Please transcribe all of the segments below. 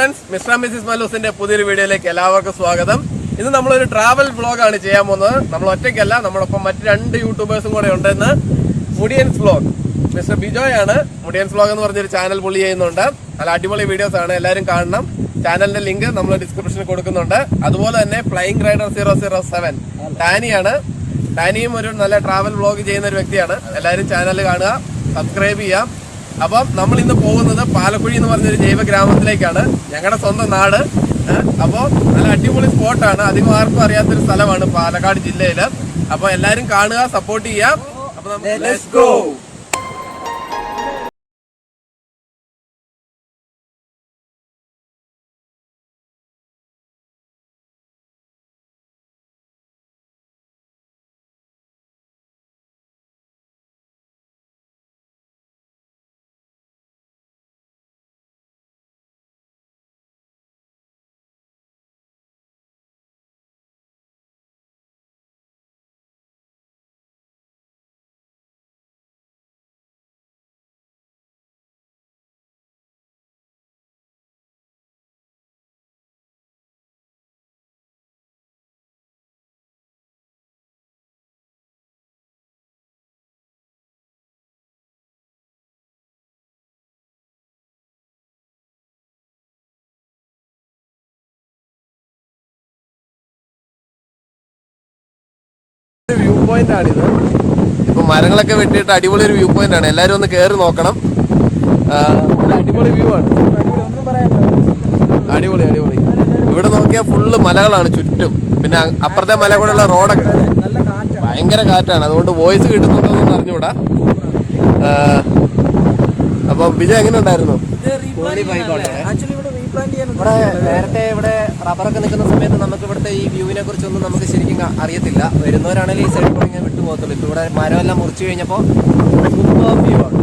Friends mister Mrs മല്ലൂസിന്റെ പുതിയൊരു വീഡിയോയിലേക്ക് എല്ലാവർക്കും സ്വാഗതം. ഇന്ന് നമ്മളൊരു ട്രാവൽ വ്ളോഗാണ് ചെയ്യാൻ പോകുന്നത്. നമ്മൾ ഒറ്റയ്ക്കല്ല നമ്മളൊപ്പം മറ്റ് രണ്ട് യൂട്യൂബേഴ്സും കൂടെ ഉണ്ടെന്ന് മുടിയൻസ് വ്ളോഗ് മിസ്റ്റർ ബിജോയ് ആണ്. മുടിയൻസ് വ്ളോഗ് എന്ന് പറഞ്ഞൊരു ചാനൽ പുള്ളി ചെയ്യുന്നുണ്ട്. നല്ല അടിപൊളി വീഡിയോസ് ആണ് എല്ലാവരും കാണണം. ചാനലിന്റെ ലിങ്ക് നമ്മൾ ഡിസ്ക്രിപ്ഷനിൽ കൊടുക്കുന്നുണ്ട്. അതുപോലെ തന്നെ flying rider zero zero seven ടാനിയാണ് ടാനിയും ഒരു നല്ല ട്രാവൽ വ്ളോഗ് ചെയ്യുന്ന ഒരു വ്യക്തിയാണ്. എല്ലാവരും ചാനൽ കാണുക സബ്സ്ക്രൈബ് ചെയ്യാം അപ്പം നമ്മൾ ഇന്ന് പോകുന്നത് പാലക്കുഴി എന്ന് പറഞ്ഞൊരു ജൈവ ഗ്രാമത്തിലേക്കാണ് ഞങ്ങളുടെ സ്വന്തം നാട്. അപ്പോൾ നല്ല അടിപൊളി സ്പോട്ടാണ്. അധികം ആർക്കും അറിയാത്തൊരു സ്ഥലമാണ് പാലക്കാട് ജില്ലയിൽ അപ്പോൾ എല്ലാവരും കാണുക സപ്പോർട്ട് ചെയ്യാം അപ്പോൾ ലെറ്റ്സ് വ്യൂ പോയിന്റ് ഇത്. ഇപ്പൊ മരങ്ങളൊക്കെ വെട്ടിയിട്ട് അടിപൊളി ഒരു വ്യൂ പോയിന്റ് ആണ്. എല്ലാരും ഒന്ന് കേറി നോക്കണം. അടിപൊളി വ്യൂ ആണ്. അടിപൊളി അടിപൊളി. ഇവിടെ നോക്കിയാൽ ഫുള്ള് മലകളാണ് ചുറ്റും. പിന്നെ അപ്പുറത്തെ മല കൂടെയുള്ള റോഡൊക്കെ ഭയങ്കര കാറ്റാണ്. അതുകൊണ്ട് വോയിസ് കിട്ടുന്നുണ്ടോന്ന് അറിഞ്ഞൂടാ അപ്പൊ വിജയ് എങ്ങനെ ഉണ്ടായിരുന്നു? ഇവിടെ നേരത്തെ ഇവിടെ റബ്ബറൊക്കെ നിൽക്കുന്ന സമയത്ത് നമുക്ക് ഇവിടുത്തെ ഈ വ്യൂവിനെ കുറിച്ചൊന്നും നമുക്ക് ശരിക്കും അറിയത്തില്ല. വരുന്നവരാണെങ്കിൽ ഈ സൈഡിൽ കൂടെ ഇങ്ങനെ വിട്ടു പോകത്തുള്ളൂ ഇപ്പൊ ഇവിടെ മരമെല്ലാം മുറിച്ചു കഴിഞ്ഞപ്പോൾ സൂപ്പർ വ്യൂ ആണ്.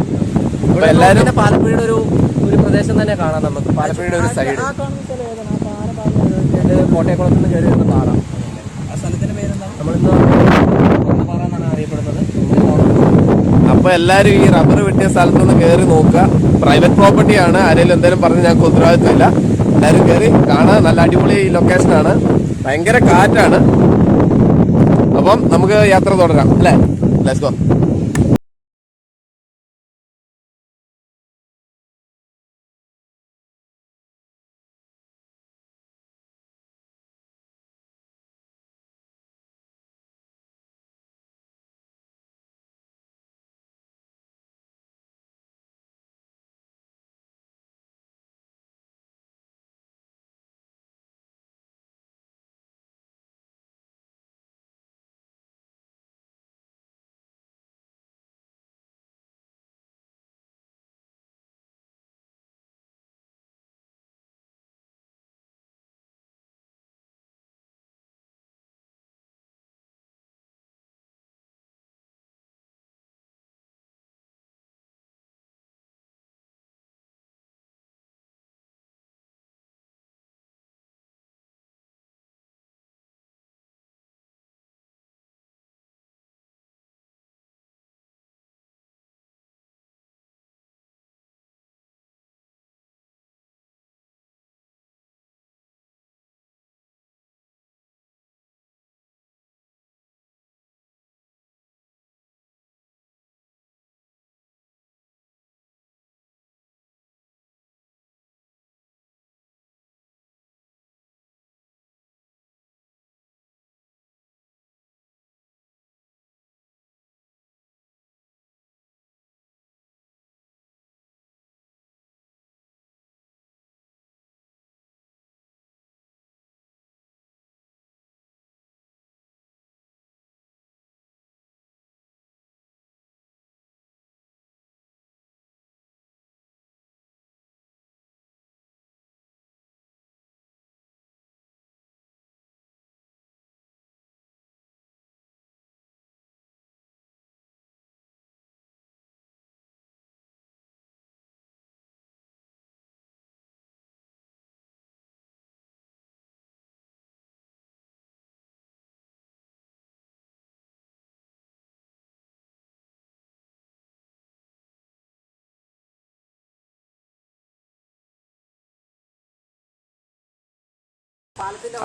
ഇവിടെ എല്ലാവരും എല്ലാവരും പാലപ്പുഴയുടെ ഒരു ഒരു പ്രദേശം തന്നെ കാണാം നമുക്ക്. പാലപ്പുഴയുടെ ഒരു സൈഡ് കോട്ടയക്കുളത്ത് നിന്ന് കയറി വരുന്ന പാറ നമ്മളിന്ന് പാറ എന്നാണ് അറിയപ്പെടുന്നത് ഇങ്ങനെ അപ്പൊ എല്ലാരും ഈ റബ്ബർ വെട്ടിയ സ്ഥലത്തൊന്ന് കയറി നോക്കുക. പ്രൈവറ്റ് പ്രോപ്പർട്ടിയാണ് ആരെങ്കിലും എന്തെങ്കിലും പറഞ്ഞ് ഞങ്ങൾക്ക് ഉത്തരവാദിത്വമില്ല. എല്ലാരും കയറി കാണാൻ നല്ല അടിപൊളി ലൊക്കേഷൻ ആണ്. ഭയങ്കര കാറ്റാണ്. അപ്പം നമുക്ക് യാത്ര തുടരാം. അല്ലേ? ലെറ്റ്സ് ഗോ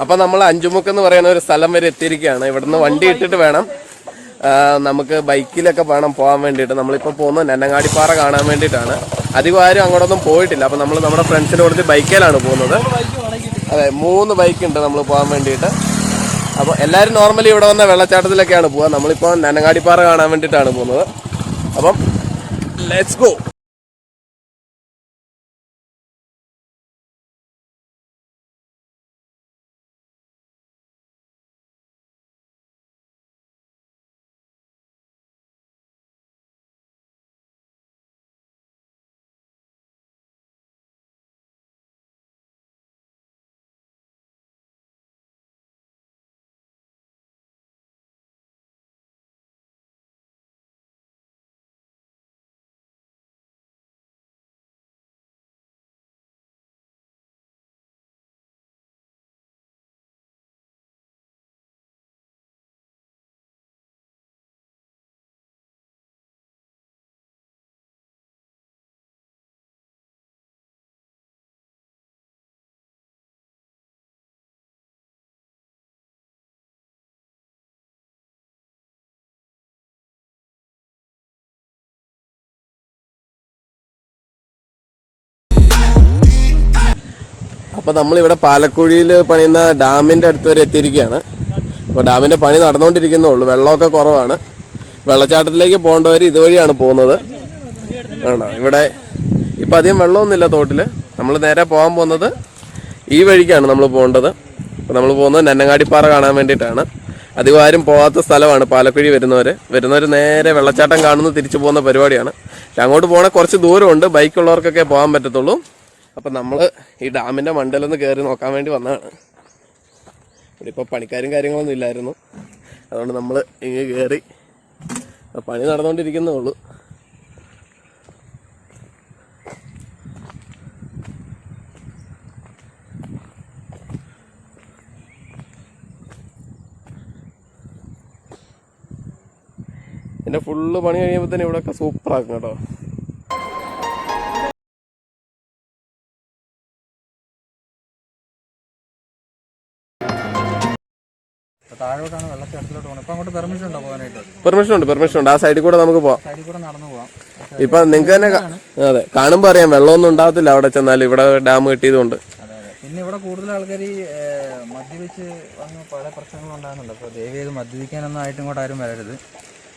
അപ്പൊ നമ്മൾ അഞ്ചുമുക്ക് എന്ന് പറയുന്ന ഒരു സ്ഥലം വരെ എത്തിയിരിക്കുകയാണ്. ഇവിടുന്ന് വണ്ടി ഇട്ടിട്ട് വേണം. നമുക്ക് ബൈക്കിലൊക്കെ വേണം പോകാൻ വേണ്ടിയിട്ട്. നമ്മളിപ്പോൾ പോകുന്നത് നെന്നങ്ങാടിപ്പാറ കാണാൻ വേണ്ടിയിട്ടാണ്. അധികം ആരും അങ്ങോട്ടൊന്നും പോയിട്ടില്ല. അപ്പം നമ്മൾ നമ്മുടെ ഫ്രണ്ട്സിന്റെ കൂടെ ബൈക്കിലാണ് പോകുന്നത്. അതെ മൂന്ന് ബൈക്കുണ്ട് നമ്മൾ പോകാൻ വേണ്ടിയിട്ട്. അപ്പോൾ എല്ലാവരും നോർമലി ഇവിടെ വന്ന വെള്ളച്ചാട്ടത്തിലൊക്കെയാണ് പോവുക. നമ്മളിപ്പോൾ നെന്നങ്ങാടിപ്പാറ കാണാൻ വേണ്ടിയിട്ടാണ് പോകുന്നത്. അപ്പം ലെറ്റ്സ് ഗോ അപ്പോൾ നമ്മളിവിടെ പാലക്കുഴിയിൽ പണിയുന്ന ഡാമിന്റെ അടുത്ത് വരെ എത്തിയിരിക്കുകയാണ്. അപ്പോൾ ഡാമിന്റെ പണി നടന്നുകൊണ്ടിരിക്കുന്നേ ഉള്ളൂ. വെള്ളമൊക്കെ കുറവാണ്. വെള്ളച്ചാട്ടത്തിലേക്ക് പോകേണ്ടവർ ഇതുവഴിയാണ് പോകുന്നത്. ആണോ? ഇവിടെ ഇപ്പം അധികം വെള്ളമൊന്നുമില്ല തോട്ടിൽ നമ്മൾ നേരെ പോകാൻ പോകുന്നത് ഈ വഴിക്കാണ് നമ്മൾ പോകേണ്ടത്. അപ്പോൾ നമ്മൾ പോകുന്നത് നെന്നങ്ങാടിപ്പാറ കാണാൻ വേണ്ടിയിട്ടാണ്. അധികം ആരും പോകാത്ത സ്ഥലമാണ് പാലക്കുഴി വരുന്നവർ വരുന്നവർ നേരെ വെള്ളച്ചാട്ടം കാണുന്നു തിരിച്ചു പോകുന്ന പരിപാടിയാണ്. അങ്ങോട്ട് പോകണ കുറച്ച് ദൂരമുണ്ട്. ബൈക്കുള്ളവർക്കൊക്കെ പോകാൻ പറ്റത്തുള്ളൂ. അപ്പം നമ്മൾ ഈ ഡാമിന്റെ മണ്ടലൊന്ന് കയറി നോക്കാൻ വേണ്ടി വന്നതാണ്. ഇവിടെ ഇപ്പോൾ പണിക്കാരും കാര്യങ്ങളൊന്നും ഇല്ലായിരുന്നു. അതുകൊണ്ട് നമ്മൾ ഇങ്ങ് കയറി പണി നടന്നുകൊണ്ടിരിക്കുന്നേ ഉള്ളൂ. എന്റെ ഫുള്ള് പണി കഴിയുമ്പോൾ തന്നെ ഇവിടെയൊക്കെ സൂപ്പറാക്കും കേട്ടോ. താഴോട്ടാണ് വെള്ളച്ചാട്ടത്തിലോട്ട് പോകുന്നത് ഇപ്പൊ അങ്ങോട്ട് പെർമിഷൻ ഉണ്ടോ പോകാനായിട്ട്? പെർമിഷൻ ഉണ്ട് പെർമിഷൻ ഉണ്ട്. ആ സൈഡിൽ കൂടെ നമുക്ക് പോവാം. സൈഡിൽ കൂടെ നടന്നു പോവാം. ഇപ്പൊ നിങ്ങൾക്ക് തന്നെ അതെ കാണുമ്പോൾ അറിയാം. വെള്ളമൊന്നും ഉണ്ടാകത്തില്ല അവിടെ ചെന്നാൽ ഇവിടെ ഡാം കെട്ടിയതുകൊണ്ട്. പിന്നെ ഇവിടെ കൂടുതൽ ആൾക്കാർ ഈ മദ്യപിച്ച് വന്ന് പല പ്രശ്നങ്ങളും ഉണ്ടാകുന്നുണ്ട്. അപ്പോൾ ദയവ് ചെയ്ത് മദ്യപിക്കാനൊന്നും ആയിട്ട് ഇങ്ങോട്ട് ആരും വരരുത്.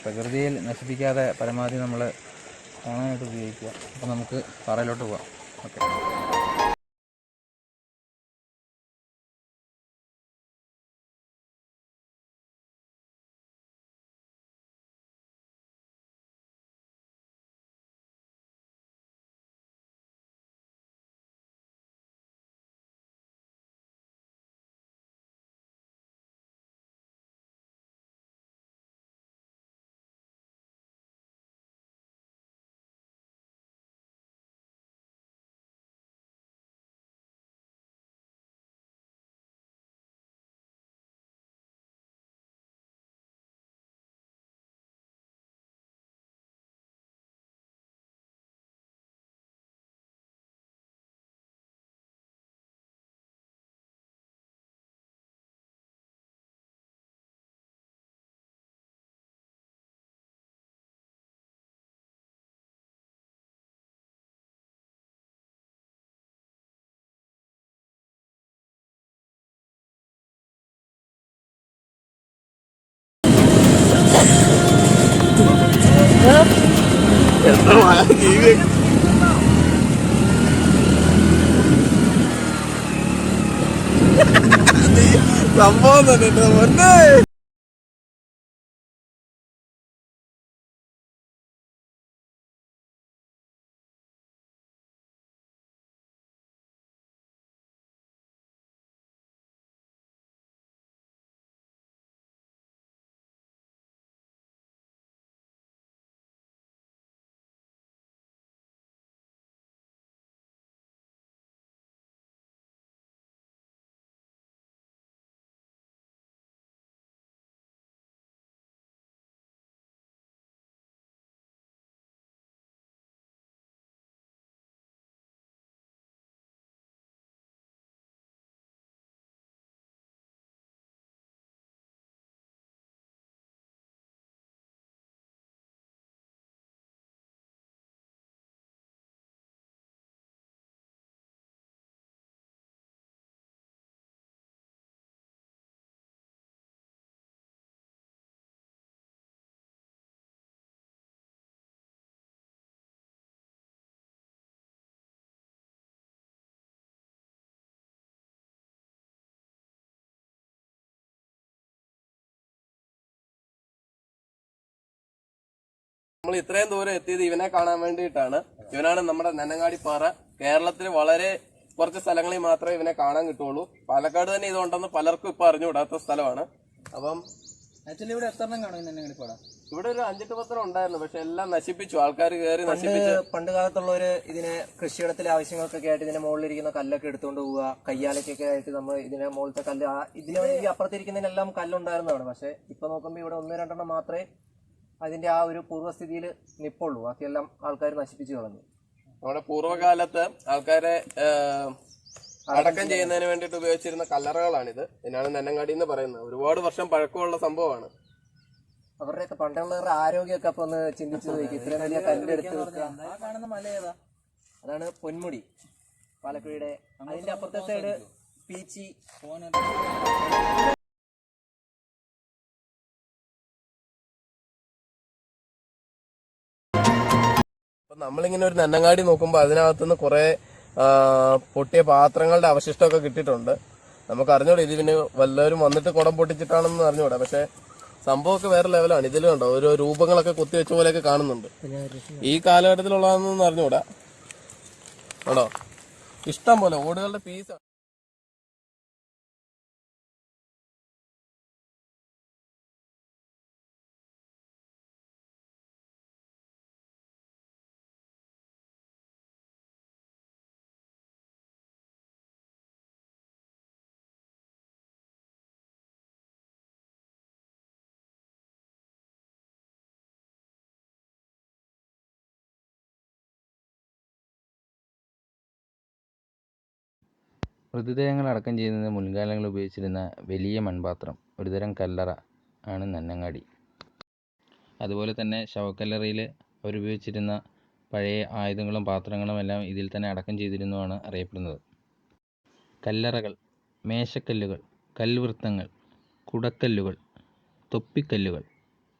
പ്രകൃതിയിൽ നശിപ്പിക്കാതെ പരമാവധി നമ്മൾ കാണാനായിട്ട് ഉപയോഗിക്കുക. അപ്പോൾ നമുക്ക് പാറയിലോട്ട് പോവാം. ഓക്കെ. സംഭവം തന്നെ നമ്മൾ ഇത്രയും ദൂരം എത്തിയത് ഇവനെ കാണാൻ വേണ്ടിയിട്ടാണ്. ഇവനാണ് നമ്മുടെ നെന്നങ്ങാടിപ്പാറ കേരളത്തിൽ വളരെ കുറച്ച് സ്ഥലങ്ങളിൽ മാത്രമേ ഇവനെ കാണാൻ കിട്ടുള്ളൂ പാലക്കാട് തന്നെ ഇതുണ്ടെന്ന് പലർക്കും ഇപ്പൊ അറിഞ്ഞുകൂടാത്ത സ്ഥലമാണ്. അപ്പം ആക്ച്വലി ഇവിടെ എത്ര എണ്ണം കാണും തന്നെ പാറ ഇവിടെ ഒരു അഞ്ചെട്ട് പത്രം ഉണ്ടായിരുന്നു പക്ഷെ എല്ലാം നശിപ്പിച്ചു. ആൾക്കാർ കയറി നശിപ്പിച്ചു. പണ്ട് കാലത്തുള്ളവര് ഇതിനെ കൃഷിയിടത്തിലെ ആവശ്യങ്ങൾക്കൊക്കെ ആയിട്ട് ഇതിന്റെ മുകളിലിരിക്കുന്ന കല്ലൊക്കെ എടുത്തുകൊണ്ട് പോവുക കയ്യാലയ്ക്കൊക്കെ ആയിട്ട് നമ്മൾ ഇതിന്റെ മുകളിലത്തെ കല്ല് ഇതിനെ ഇതിന് ഈ അപ്പുറത്തിരിക്കുന്നതിനെല്ലാം കല്ലുണ്ടായിരുന്നതാണ്. പക്ഷെ ഇപ്പൊ നോക്കുമ്പോൾ ഇവിടെ ഒന്ന് രണ്ടെണ്ണം മാത്രമേ അതിന്റെ ആ ഒരു പൂർവസ്ഥിതിയിൽ നിപ്പുള്ളൂ. ബാക്കിയെല്ലാം ആൾക്കാർ നശിപ്പിച്ചു കളഞ്ഞു. നമ്മുടെ പൂർവകാലത്ത് ആൾക്കാരെ അടക്കം ചെയ്യുന്നതിന് വേണ്ടിയിട്ട് ഉപയോഗിച്ചിരുന്ന കല്ലറകളാണിത്. ഇതിനാണ് നെന്നങ്ങാടി എന്ന് പറയുന്നത്. ഒരുപാട് വർഷം പഴക്കമുള്ള സംഭവമാണ്. അവരുടെയൊക്കെ പണ്ടുള്ളവരുടെ ആരോഗ്യമൊക്കെ അപ്പൊ ഒന്ന് ചിന്തിച്ചു നോക്കി. ഇത്രയും വലിയ കല്ലെടുത്ത് അതാണ് പൊന്മുടി. പാലക്കുഴിയുടെ അതിന്റെ അപ്പുറത്തെ സൈഡ് പീച്ചി. നമ്മളിങ്ങനെ ഒരു നെന്നങ്ങാടി നോക്കുമ്പോൾ അതിനകത്തുനിന്ന് കുറെ പൊട്ടിയ പാത്രങ്ങളുടെ അവശിഷ്ടമൊക്കെ കിട്ടിയിട്ടുണ്ട്. നമുക്ക് അറിഞ്ഞൂടെ ഇതിന് വല്ലവരും വന്നിട്ട് കുടം പൊട്ടിച്ചിട്ടാണെന്ന് അറിഞ്ഞൂടെ. പക്ഷെ സംഭവമൊക്കെ വേറെ ലെവലാണ്. ഇതിലും ഉണ്ടോ? ഓരോ രൂപങ്ങളൊക്കെ കുത്തിവെച്ച പോലെയൊക്കെ കാണുന്നുണ്ട്. ഈ കാലഘട്ടത്തിലുള്ളതെന്ന് അറിഞ്ഞൂടാ. ആണോ ഇഷ്ടം പോലെ ഓടുകളുടെ പീസ് മൃതദേഹങ്ങൾ അടക്കം ചെയ്യുന്നത് മുൻകാലങ്ങളിൽ ഉപയോഗിച്ചിരുന്ന വലിയ മൺപാത്രം ഒരുതരം കല്ലറ ആണ് നന്നങ്ങാടി. അതുപോലെ തന്നെ ശവക്കല്ലറയിൽ അവരുപയോഗിച്ചിരുന്ന പഴയ ആയുധങ്ങളും പാത്രങ്ങളും എല്ലാം ഇതിൽ തന്നെ അടക്കം ചെയ്തിരുന്നുവാണ് അറിയപ്പെടുന്നത്. കല്ലറകൾ മേശക്കല്ലുകൾ കൽവൃത്തങ്ങൾ കുടക്കല്ലുകൾ തൊപ്പിക്കല്ലുകൾ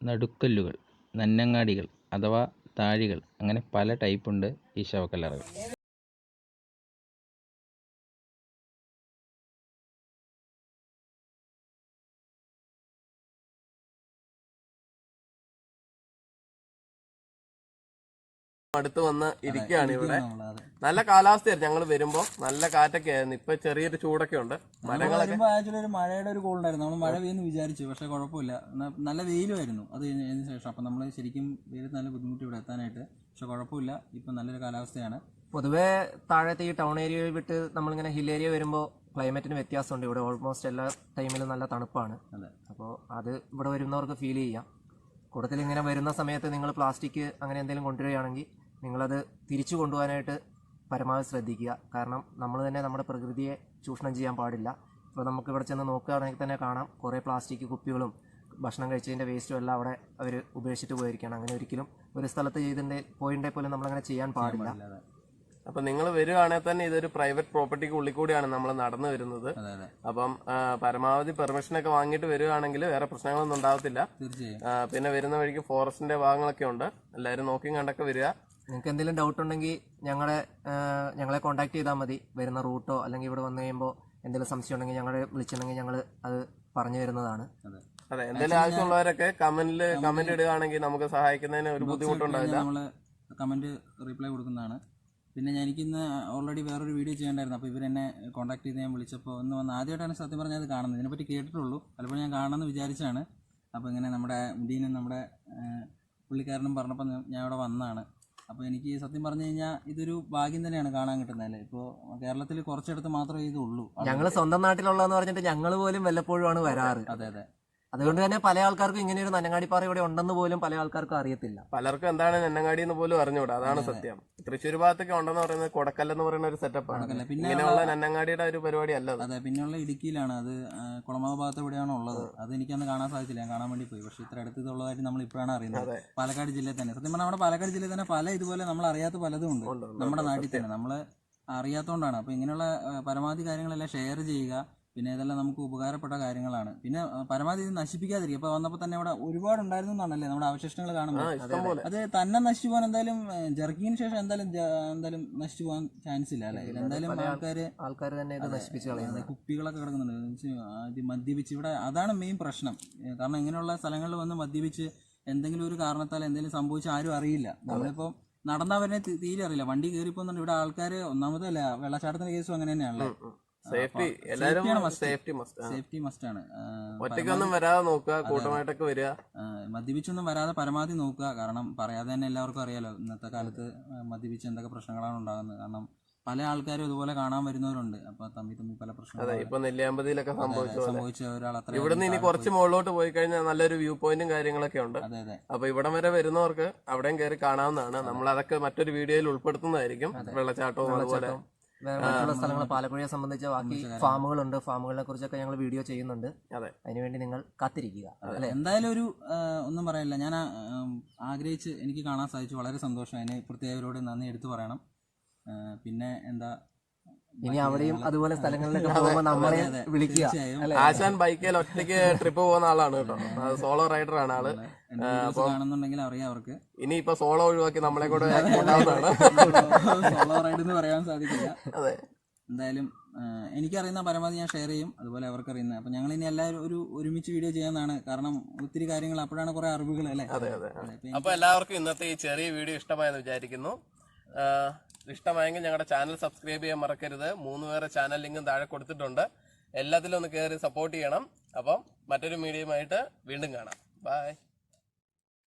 നടുക്കല്ലുകൾ നന്നങ്ങാടികൾ അഥവാ താഴികൾ അങ്ങനെ പല ടൈപ്പുണ്ട് ഈ ശവക്കല്ലറകൾ. അടുത്ത് വന്ന് ഇരിക്കുകയാണ് ഇവിടെ. നല്ല കാലാവസ്ഥയായിരുന്നു. ഞങ്ങൾ വരുമ്പോ നല്ല കാറ്റൊക്കെ ആയിരുന്നു. ഇപ്പൊ ചെറിയൊരു ചൂടൊക്കെ ഉണ്ട്. മരങ്ങളൊക്കെ ഒരു മഴയുടെ ഒരു കോൾ ഉണ്ടായിരുന്നു നമ്മൾ മഴ പെയ്യുന്നു വിചാരിച്ചു പക്ഷെ കുഴപ്പമില്ല. നല്ല വെയിലുമായിരുന്നു അത് കഴിഞ്ഞതിന് ശേഷം. അപ്പൊ നമ്മൾ ശരിക്കും വെയിലത്ത് നല്ല ബുദ്ധിമുട്ട് ഇവിടെ എത്താനായിട്ട്. പക്ഷെ കുഴപ്പമില്ല. ഇപ്പൊ നല്ലൊരു കാലാവസ്ഥയാണ്. പൊതുവേ താഴത്തെ ഈ ടൗൺ ഏരിയ വിട്ട് നമ്മളിങ്ങനെ ഹിൽ ഏരിയ വരുമ്പോൾ ക്ലൈമറ്റിന് വ്യത്യാസമുണ്ട്. ഇവിടെ ഓൾമോസ്റ്റ് എല്ലാ ടൈമിലും നല്ല തണുപ്പാണ്. അപ്പോൾ അത് ഇവിടെ വരുന്നവർക്ക് ഫീൽ ചെയ്യാം. കൂടുതൽ ഇങ്ങനെ വരുന്ന സമയത്ത് നിങ്ങൾ പ്ലാസ്റ്റിക് അങ്ങനെ എന്തെങ്കിലും കൊണ്ടുവരികയാണെങ്കിൽ നിങ്ങളത് തിരിച്ചു കൊണ്ടുപോകാനായിട്ട് പരമാവധി ശ്രദ്ധിക്കുക. കാരണം നമ്മൾ തന്നെ നമ്മുടെ പ്രകൃതിയെ ചൂഷണം ചെയ്യാൻ പാടില്ല. ഇപ്പോൾ നമുക്ക് ഇവിടെ ചെന്ന് നോക്കുകയാണെങ്കിൽ തന്നെ കാണാം കുറേ പ്ലാസ്റ്റിക് കുപ്പികളും ഭക്ഷണം കഴിച്ചതിന്റെ വേസ്റ്റും എല്ലാം അവിടെ അവർ ഉപേക്ഷിച്ചിട്ട് പോയിരിക്കുകയാണ്. അങ്ങനെ ഒരിക്കലും ഒരു സ്ഥലത്ത് ചെയ്തിട്ടുണ്ടെ പോയിണ്ടേ പോലും നമ്മളങ്ങനെ ചെയ്യാൻ പാടില്ല. അപ്പൊ നിങ്ങൾ വരുവാണെങ്കിൽ തന്നെ ഇതൊരു പ്രൈവറ്റ് പ്രോപ്പർട്ടിക്ക് ഉള്ളിൽ കൂടിയാണ് നമ്മൾ നടന്നു വരുന്നത്. അപ്പം പരമാവധി പെർമിഷൻ ഒക്കെ വാങ്ങിയിട്ട് വരുവാണെങ്കിൽ വേറെ പ്രശ്നങ്ങളൊന്നും ഉണ്ടാവത്തില്ല. പിന്നെ വരുന്ന വഴിക്ക് ഫോറസ്റ്റിന്റെ ഭാഗങ്ങളൊക്കെ ഉണ്ട്. എല്ലാവരും നോക്കിയും കണ്ടൊക്കെ വരിക. നിങ്ങൾക്ക് എന്തെങ്കിലും ഡൗട്ട് ഉണ്ടെങ്കിൽ ഞങ്ങളെ ഞങ്ങളെ കോൺടാക്ട് ചെയ്താൽ മതി. വരുന്ന റൂട്ടോ അല്ലെങ്കിൽ ഇവിടെ വന്നു കഴിയുമ്പോൾ എന്തെങ്കിലും സംശയം ഉണ്ടെങ്കിൽ ഞങ്ങളെ വിളിച്ചിട്ടുണ്ടെങ്കിൽ ഞങ്ങൾ അത് പറഞ്ഞു തരുന്നതാണ്. അതെ. അതെ എന്തെങ്കിലും ആവശ്യമുള്ളവരൊക്കെ കമന്റിൽ കമന്റ് ഇടുകയാണെങ്കിൽ നമുക്ക് സഹായിക്കുന്നതിന് ഒരു ബുദ്ധിമുട്ടുണ്ടാവില്ല. നമ്മൾ കമന്റ് റിപ്ലൈ കൊടുക്കുന്നതാണ്. പിന്നെ ഞാൻ എനിക്കിന്ന് ഓൾറെഡി വേറൊരു വീഡിയോ ചെയ്യണ്ടായിരുന്നു. അപ്പോൾ ഇവരെന്നെ കോൺടാക്ട് ചെയ്ത് ഞാൻ വിളിച്ചപ്പോൾ ഒന്ന് വന്ന് ആദ്യമായിട്ടാണ് സത്യം പറഞ്ഞാൽ അത് കാണുന്നത്. ഇതിനെപ്പറ്റി കേട്ടിട്ടുള്ളൂ. പലപ്പോഴും ഞാൻ കാണണമെന്ന് വിചാരിച്ചാണ്. അപ്പോൾ ഇങ്ങനെ നമ്മുടെ മുദീനും നമ്മുടെ പുള്ളിക്കാരനും പറഞ്ഞപ്പോൾ ഞാൻ ഇവിടെ വന്നതാണ്. അപ്പോൾ എനിക്ക് സത്യം പറഞ്ഞു കഴിഞ്ഞാൽ ഇതൊരു ഭാഗ്യം തന്നെയാണ് കാണാൻ കിട്ടുന്നത് അല്ലേ? ഇപ്പോൾ കേരളത്തിൽ കുറച്ചിടത്ത് മാത്രമേ ഇതുള്ളൂ. ഞങ്ങൾ സ്വന്തം നാട്ടിലുള്ളതെന്ന് പറഞ്ഞിട്ട് ഞങ്ങൾ പോലും വല്ലപ്പോഴും ആണ് വരാറ്. അതെ അതെ. അതുകൊണ്ട് തന്നെ പല ആൾക്കാർക്കും ഇങ്ങനെ ഒരു നനങ്ങാടിപ്പാറ ഇവിടെ ഉണ്ടെന്ന് പോലും പല ആൾക്കാർക്കും അറിയത്തില്ല. പലർക്കും എന്താണ് നെന്നങ്ങാടി എന്ന് പോലും അറിഞ്ഞൂടാ അതാണ് സത്യം. തൃശ്ശൂർ ഭാഗത്തൊക്കെ ഉണ്ടെന്ന് പറയുന്നത് കൊടക്കല്ലെന്ന് പറയുന്ന ഒരു സെറ്റപ്പ് ആണ്. പിന്നെ ഇങ്ങനെയുള്ള നെന്നങ്ങാടിയുടെ ഒരു പരിപാടി അല്ല അത്. അതെ പിന്നെയുള്ള ഇടുക്കിയിലാണ്. അത് ആ, കുളമാവ് ഭാഗത്ത് എവിടെയാണോ ഉള്ളത്. അത് എനിക്കന്ന് കാണാൻ സാധിച്ചില്ല. ഞാൻ കാണാൻ വേണ്ടി പോയി. പക്ഷേ ഇത്ര അടുത്ത് ഇതുള്ളതായിട്ട് നമ്മൾ ഇപ്പോഴാണ് അറിയുന്നത്. പാലക്കാട് ജില്ലയിൽ തന്നെ. സത്യം പറഞ്ഞാൽ നമ്മുടെ പാലക്കാട് ജില്ലയിൽ തന്നെ പല ഇതുപോലെ നമ്മൾ അറിയാത്ത പലതും ഉണ്ട്. നമ്മുടെ നാട്ടിൽ തന്നെ. നമ്മൾ അറിയാത്തതുകൊണ്ടാണ് അപ്പോൾ ഇങ്ങനെയുള്ള ആ, പരമാവധി കാര്യങ്ങളെല്ലാം ഷെയർ ചെയ്യുക. പിന്നെ ഇതെല്ലാം നമുക്ക് ഉപകാരപ്പെട്ട കാര്യങ്ങളാണ്. പിന്നെ പരമാവധി ഇത് നശിപ്പിക്കാതിരിക്കും അപ്പൊ വന്നപ്പോൾ തന്നെ ഇവിടെ ഒരുപാട് ഉണ്ടായിരുന്നു എന്നാണല്ലേ നമ്മുടെ അവശിഷ്ടങ്ങൾ കാണുമ്പോൾ അത് തന്നെ നശിച്ചു പോകാൻ എന്തായാലും ജർക്കിങ്ങിന് ശേഷം എന്തായാലും എന്തായാലും നശിച്ചു പോകാൻ ചാൻസ് ഇല്ല അല്ലെ? എന്തായാലും ആൾക്കാർ ആൾക്കാർ തന്നെ നശിപ്പിച്ച് കളയുന്നത്. കുപ്പികളൊക്കെ കിടക്കുന്നുണ്ട്. ഇത് മദ്യപിച്ച് ഇവിടെ അതാണ് മെയിൻ പ്രശ്നം. കാരണം ഇങ്ങനെയുള്ള സ്ഥലങ്ങളിൽ വന്ന് മദ്യപിച്ച് എന്തെങ്കിലും ഒരു കാരണത്താൽ എന്തെങ്കിലും സംഭവിച്ച ആരും അറിയില്ല. നമ്മളിപ്പോ നടന്നവരെ തീരെ അറിയില്ല. വണ്ടി കയറിപ്പോന്നുണ്ട് ഇവിടെ ആൾക്കാർ ഒന്നാമതല്ല വെള്ളച്ചാട്ടത്തിന്റെ കേസും അങ്ങനെ തന്നെയാണല്ലോ? സേഫ്റ്റി എല്ലാരും സേഫ്റ്റി മസ്റ്റ് സേഫ്റ്റി മസ്റ്റ് ആണ്. ഒറ്റയ്ക്കൊന്നും വരാതെ നോക്കുക കൂട്ടമായിട്ടൊക്കെ വരിക. മദ്യപിച്ചൊന്നും വരാതെ പരമാവധി നോക്കുക. കാരണം പറയാതെ തന്നെ എല്ലാവർക്കും അറിയാലോ ഇന്നത്തെ കാലത്ത് മദ്യപിച്ച് എന്തൊക്കെ പ്രശ്നങ്ങളാണ് ഉണ്ടാകുന്നത്. കാരണം പല ആൾക്കാരും ഇതുപോലെ കാണാൻ വരുന്നവരുണ്ട്. അപ്പൊ തമ്മി തമ്മി പല പ്രശ്നങ്ങളും ഇപ്പൊ നെല്ലിയാമ്പതിയിലൊക്കെ സംഭവിച്ച ഒരാൾ അത്ര ഇവിടുന്ന് ഇനി കുറച്ച് മുകളിലോട്ട് പോയി കഴിഞ്ഞാൽ നല്ലൊരു വ്യൂ പോയിന്റും കാര്യങ്ങളൊക്കെ ഉണ്ട്. അതെ അതെ. അപ്പൊ ഇവിടം വരെ വരുന്നവർക്ക് അവിടെയും കയറി കാണാവുന്നതാണ്. നമ്മൾ അതൊക്കെ മറ്റൊരു വീഡിയോയിൽ ഉൾപ്പെടുത്തുന്നതായിരിക്കും. വെള്ളച്ചാട്ടവും അതുപോലെ. മറ്റുള്ള സ്ഥലങ്ങൾ പാലക്കുഴയെ സംബന്ധിച്ച ബാക്കി ഫാമുകളുണ്ട്. ഫാമുകളെ കുറിച്ചൊക്കെ ഞങ്ങൾ വീഡിയോ ചെയ്യുന്നുണ്ട്. അതെ. അതിനുവേണ്ടി നിങ്ങൾ കാത്തിരിക്കുക. അല്ലെ? എന്തായാലും ഒരു ഒന്നും പറയില്ല. ഞാൻ ആഗ്രഹിച്ച് എനിക്ക് കാണാൻ സാധിച്ചു. വളരെ സന്തോഷം. അതിന് പ്രത്യേകരോട് നന്ദി എടുത്തു പറയണം. പിന്നെ എന്താ ഇനി അവിടെയും അതുപോലെ സ്ഥലങ്ങളിലൊക്കെ പോകുമ്പോൾ നമ്മളെ വിളിക്കുക ആശാൻ ബൈക്കിൽ ഒറ്റയ്ക്ക് ട്രിപ്പ് പോകുന്ന ആളാണ് കേട്ടോ. സോളോ റൈഡർ ആണ് ആൾ കാണുന്നുണ്ടെങ്കിൽ അറിയാം അവർക്ക്. ഇനി ഇപ്പൊ സോളോ ഒഴിവാക്കി നമ്മളെ കൂടെ സോളോ റൈഡ് എന്ന് പറയാൻ സാധിക്കില്ല. അതെ. എന്തായാലും എനിക്കറിയുന്ന പരമാവധി ഞാൻ ഷെയർ ചെയ്യും. അതുപോലെ അവർക്ക് അറിയുന്ന അപ്പൊ ഞങ്ങൾ ഇനി എല്ലാവരും ഒരു ഒരുമിച്ച് വീഡിയോ ചെയ്യാന്നാണ് കാരണം ഒത്തിരി കാര്യങ്ങൾ അപ്പോഴാണ് കുറെ അറിവുകൾ അല്ലേ? അതെ അതെ അപ്പൊ എല്ലാവർക്കും ഇന്നത്തെ ഈ ചെറിയ വീഡിയോ ഇഷ്ടമായെന്ന് വിചാരിക്കുന്നു. ഇഷ്ടമായെങ്കിൽ ഞങ്ങളുടെ ചാനൽ സബ്സ്ക്രൈബ് ചെയ്യാൻ മറക്കരുത്. മൂന്ന് പേരെ ചാനൽ ലിങ്കും താഴെ കൊടുത്തിട്ടുണ്ട്. എല്ലാത്തിലും ഒന്ന് കയറി സപ്പോർട്ട് ചെയ്യണം. അപ്പം മറ്റൊരു മീഡിയമായിട്ട് വീണ്ടും കാണാം. ബൈ